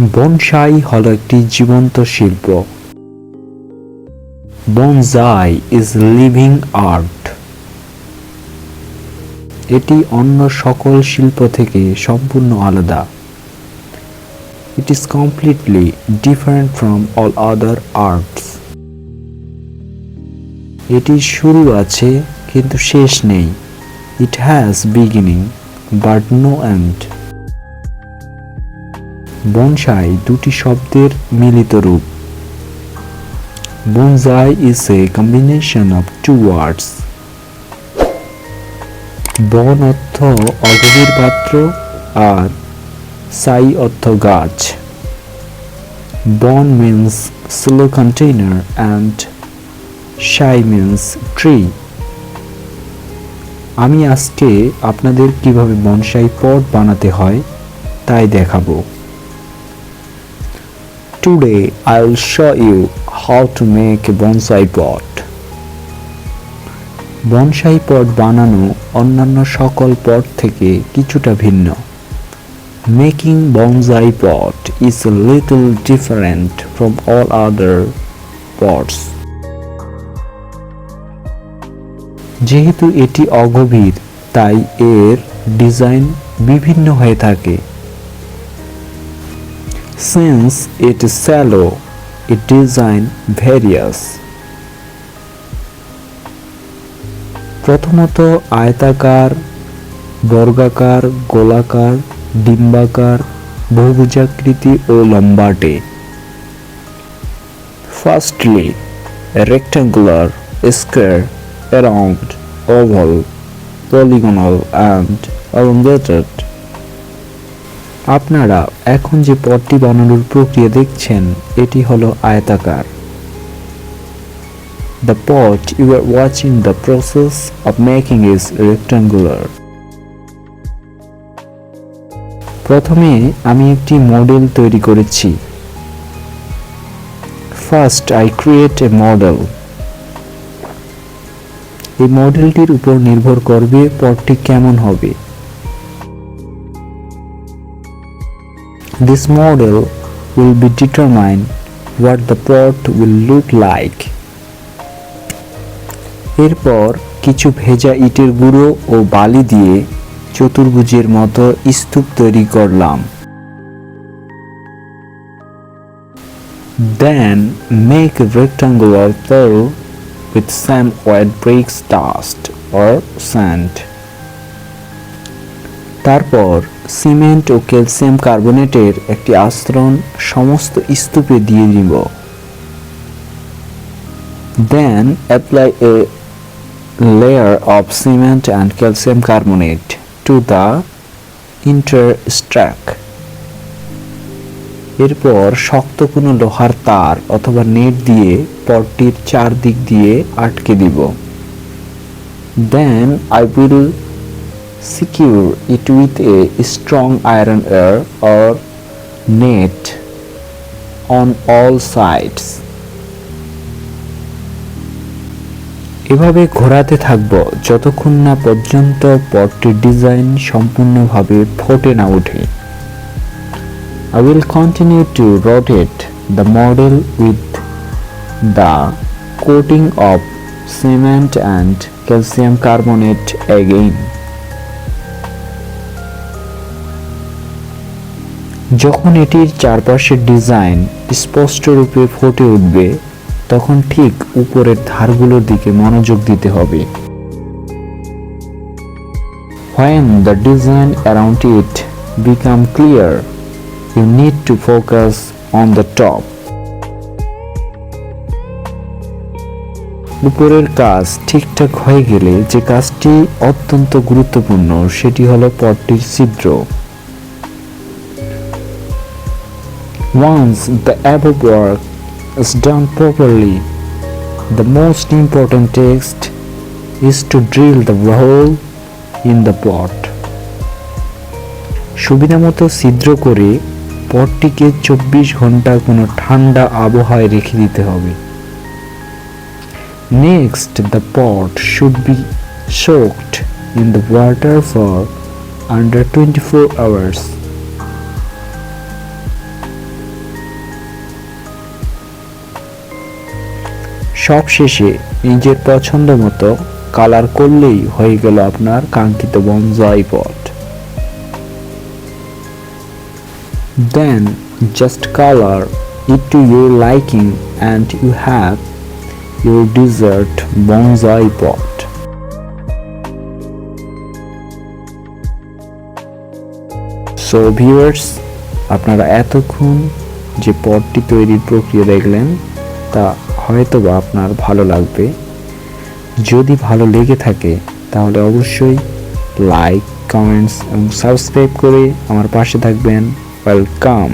Bonsai হল একটি জীবন্ত শিল্প। Bonsai is living art. এটি অন্য সকল শিল্প থেকে সম্পূর্ণ আলাদা। It is completely different from all other arts এটির শুরু আছে, কিন্তু শেষ নেই। It has beginning but no end bonsai দুটি শব্দের মিলিত রূপ। Bonsai is a combination of two words bon অর্থ অগভীর পাত্র আর সাই অর্থ গাছ। Bon means slow container and sai means tree আমি আজকে আপনাদের কীভাবে বনসাই পট বানাতে হয় তাই দেখাবো। Today I will show you how to make a bonsai pot. Bonsai pot বানানো অন্যান্য সকল পট থেকে কিছুটা ভিন্ন making bonsai pot is a little different from all other pots. যেহেতু এটি অগভীর তাই এর ডিজাইন বিভিন্ন হয়ে থাকে Since it is shallow, its design varies. প্রথমত আয়তাকার বর্গাকার গোলাকার ডিম্বাকার বহুভুজাকৃতি ও লম্বাটে firstly rectangular, square, around, oval, polygonal and elongated আপনারা এখন যে পটটি বানানোর প্রক্রিয়া দেখছেন, এটি হলো আয়তাকার। The pot you are watching the process of making is rectangular প্রথমে আমি একটি মডেল তৈরি করেছি। First I create a model এই মডেলটির উপর নির্ভর করবে পটটি কেমন হবে। This model will be determine what the pot will look like. এরপর কিছু ভেজা ইটের গুঁড়ো ও বালি দিয়ে চতুর্ভুজের মতো স্তূপ তৈরি করলাম Then make a rectangular floor with some white bricks dust or sand. তারপর সিমেন্ট ও ক্যালসিয়াম কার্বনেটের একটি আস্তরণ সমস্ত স্তূপে দিয়ে দিব। Then apply a layer of cement and calcium carbonate to the entire stack এরপর শক্ত কোনো লোহার তার অথবা নেট দিয়ে পটটির চারদিক দিয়ে আটকে দিব। Then I will secure it with a strong iron wire or net on all sides এভাবে ঘোরাতে থাকব যতক্ষণ না পর্যন্ত পটটির ডিজাইন সম্পূর্ণভাবে ফোটে না ওঠে I will continue to rotate the model with the coating of cement and calcium carbonate again. যখন এটির চারপাশের ডিজাইন স্পষ্টরূপে ফুটে উঠবে তখন ঠিক উপরের ধারগুলোর দিকে মনোযোগ দিতে হবে When the design around it become clear, you need to focus on the top. উপরের কাজ ঠিকঠাক হয়ে গেলে যে কাজটি অত্যন্ত গুরুত্বপূর্ণ সেটি হলো পটটির ছিদ্র Once the above work is done properly, the most important task is to drill the hole in the pot. সুবিধামতো ছিদ্র করে পটটিকে চব্বিশ ঘণ্টা কোনো ঠান্ডা আবহাওয়ায় রেখে দিতে হবে next the pot should be soaked in the water for under twenty four hours সবশেষে নিজের পছন্দ মতো কালার করলেই হয়ে গেল আপনার কাঙ্ক্ষিত bonsai pot Then, just color it to your liking and you have your dessert bonsai pot. So viewers আপনারা এতক্ষণ যে পটটি তৈরির প্রক্রিয়া দেখলেন, তা হয়তোবা আপনার ভালো লাগবে। যদি ভালো লেগে থাকে, তাহলে অবশ্যই লাইক কমেন্টস এবং সাবস্ক্রাইব করে আমার পাশে থাকবেন। ওয়েলকাম